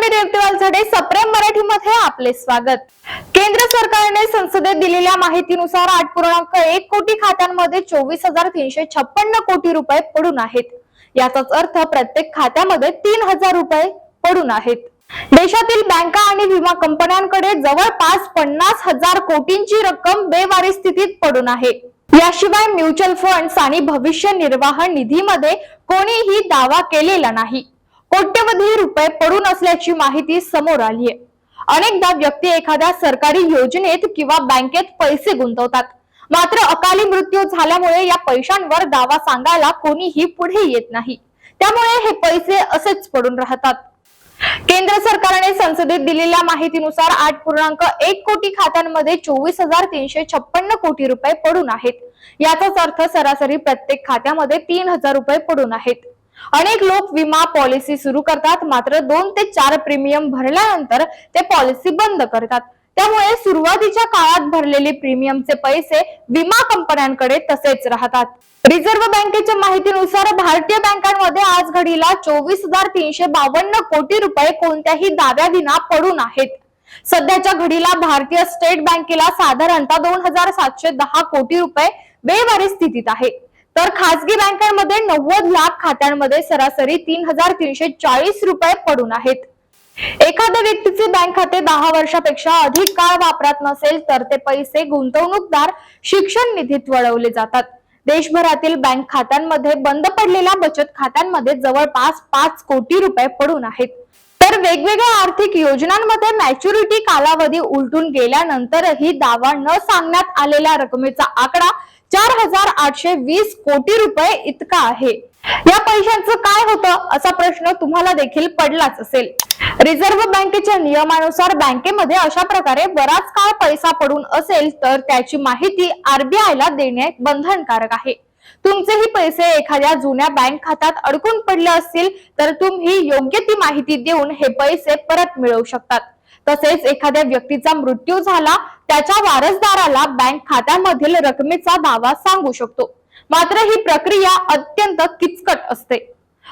मी रेवतेवाल झडे सप्रेम मराठीमध्ये आपले स्वागत. केंद्र सरकारने संसदेत दिलेल्या माहितीनुसार आठ पूर्णांक एक कोटी खात्यांमध्ये चोवीस हजार तीनशे छप्पन्न कोटी रुपये पडून आहेत. याचाच अर्थ प्रत्येक खात्यामध्ये तीन हजार रुपये पडून आहेत. देशातील बँका आणि विमा कंपन्यांकडे जवळपास पन्नास हजार कोटींची रक्कम बेवारी स्थितीत पडून आहे. याशिवाय म्युच्युअल फंड्स आणि भविष्य निर्वाह निधीमध्ये कोणीही दावा केलेला नाही. कोट्यवधी रुपये पडून असल्याची माहिती समोर आली आहे. अनेकदा व्यक्ती एखाद्या सरकारी योजनेत किंवा बँकेत पैसे गुंतवतात. मात्र अकाली मृत्यू झाल्यामुळे या पैशांवर दावा सांगायला कोणीही पुढे येत नाही. त्यामुळे हे पैसे असेच पडून राहतात. केंद्र सरकारने संसदेत दिलेल्या माहितीनुसार आठ पूर्णांक एक कोटी खात्यांमध्ये चोवीस हजार तीनशे छप्पन्न कोटी रुपये पडून आहेत. याचाच अर्थ सरासरी प्रत्येक खात्यामध्ये तीन हजार रुपये पडून आहेत. अनेक लोक विमा पॉलिसी सुरू करतात. मात्र दोन ते चार प्रीमियम भरल्यानंतर ते पॉलिसी बंद करतात. त्यामुळे सुरुवातीच्या काळात भरलेले प्रीमियमचे पैसे विमा कंपन्यांकडे तसेच राहतात. रिझर्व्ह बँकेच्या माहितीनुसार भारतीय बँकांमध्ये आज घडीला चोवीस हजार तीनशे बावन्न कोटी रुपये कोणत्याही दाव्याविना पडून आहेत. सध्याच्या घडीला भारतीय स्टेट बँकेला साधारणतः दोन हजार सातशे दहा कोटी रुपये बेवारी स्थितीत आहे. तर खासगी बँकांमध्ये नव्वद लाख खात्यांमध्ये सरासरी तीन हजार तीनशे चाळीस रुपये पडून आहेत. एखाद्या व्यक्तीचे बँक खाते दहा वर्षापेक्षा अधिक काळ वापरात नसेल तर ते पैसे गुंतवणूकदार शिक्षण निधीत वळवले जातात. देशभरातील बँक खात्यांमध्ये बंद पडलेल्या बचत खात्यांमध्ये जवळपास पाच कोटी रुपये पडून आहेत. तर वेगवेगळ्या आर्थिक योजनांमध्ये मॅच्युरिटी कालावधी उलटून गेल्यानंतरही दावा न सांगण्यात आलेल्या रकमेचा आकडा चार हजार आठशे वीस कोटी रुपये इतका आहे. या पैशांचं काय होतं असा प्रश्न तुम्हाला देखील पडलाच असेल. रिझर्व्ह बँकेच्या नियमानुसार बँकेमध्ये अशा प्रकारे बराच काळ पैसा पडून असेल तर त्याची माहिती आरबीआय ला देणे बंधनकारक आहे. तुमचेही पैसे एखाद्या जुन्या बँक खात्यात अडकून पडले असतील तर तुम्ही योग्य ती माहिती देऊन हे पैसे परत मिळवू शकतात. तसेच एखाद्या व्यक्तीचा मृत्यू झाला त्याच्या वारसदाराला बँक खात्यामधील रकमेचा दावा सांगू शकतो. मात्र ही प्रक्रिया अत्यंत किचकट असते.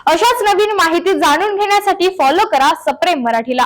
अशाच नवीन माहिती जाणून घेण्यासाठी फॉलो करा सप्रेम मराठीला.